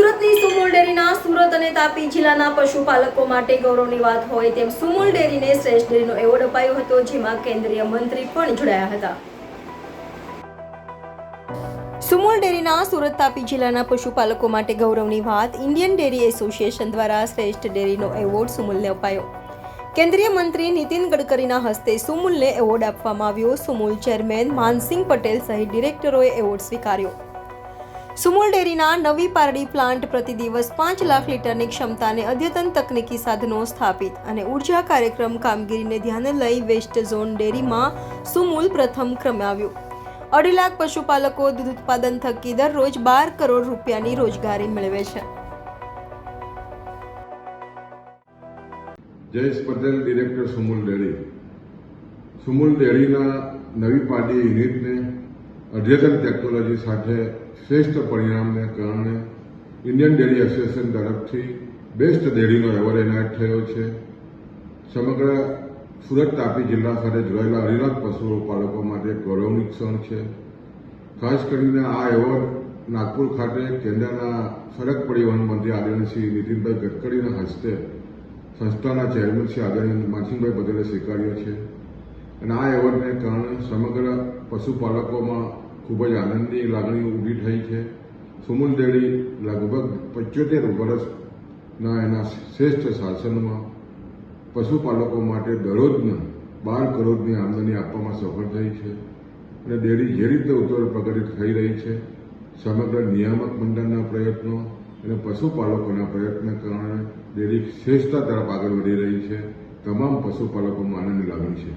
સુરત અને તાપી જિલ્લાના પશુપાલકો માટે ગૌરવની વાત હોય તેમ સુમૂલ ડેરીને શ્રેષ્ઠ ડેરીનો એવોર્ડ અપાયો હતો, જેમાં કેન્દ્રીય મંત્રી પણ જોડાયા હતા. સુમૂલ ડેરીના સુરત તાપી જિલ્લાના પશુપાલકો માટે ગૌરવની વાત ઇન્ડિયન ડેરી એસોસિએશન દ્વારા શ્રેષ્ઠ ડેરીનો એવોર્ડ સુમૂલને અપાયો. કેન્દ્રીય મંત્રી નીતિન ગડકરીના હસ્તે સુમૂલને એવોર્ડ આપવામાં આવ્યો. સુમૂલ ચેરમેન માનસિંહ પટેલ સહિત ડિરેક્ટરોએ એવોર્ડ સ્વીકાર્યો. સુમુલ ડેરીના નવી પારડી પ્લાન્ટ પ્રતિ દિવસ પાંચ લાખ લીટરની ક્ષમતાને અદ્યતન તકનીકી સાધનો સ્થાપિત અને ઊર્જા કાર્યક્રમ કામગીરીને ધ્યાને લઈ વેસ્ટ ઝોન ડેરીમાં સુમુલ પ્રથમ ક્રમે આવ્યું. અઢી લાખ પશુપાલકો દૂધ ઉત્પાદન થકી દરરોજ બાર કરોડ રૂપિયાની રોજગારી મેળવે છે. Jayesh Patel, director Sumul dairy. Sumul ડેરીના નવી પાર્ટી યુનિટને અદ્યતન ટેકનોલોજી સાથે શ્રેષ્ઠ પરિણામને કારણે ઇન્ડિયન ડેરી એસોસિએશન તરફથી બેસ્ટ ડેરીનો એવોર્ડ એનાયત થયો છે. સમગ્ર સુરત, તાપી જિલ્લા સાથે જોડાયેલા અઢી પશુપાલકો માટે ગૌરવની ક્ષણ છે. ખાસ કરીને આ એવોર્ડ નાગપુર ખાતે કેન્દ્રના સડક પરિવહન મંત્રી આદરણીય શ્રી નીતિનભાઈ ગડકરીના હસ્તે સંસ્થાના ચેરમેન શ્રી આદરણીય માનસિંહભાઈ પટેલે સ્વીકાર્યો છે. અને આ એવોર્ડને કારણે સમગ્ર પશુપાલકોમાં ખૂબ જ આનંદની લાગણી ઊભી થઈ છે. સુમુલ ડેરી લગભગ પંચોતેર વર્ષના એના શ્રેષ્ઠ શાસનમાં પશુપાલકો માટે દરરોજના બાર કરોડની આમદની આપવામાં સફળ થઈ છે અને ડેરી જે રીતે ઉત્તર પ્રગતિ થઈ રહી છે, સમગ્ર નિયામક મંડળના પ્રયત્નો અને પશુપાલકોના પ્રયત્નને કારણે ડેરી શ્રેષ્ઠતા તરફ આગળ વધી રહી છે. તમામ પશુપાલકોમાં આનંદની લાગણી છે.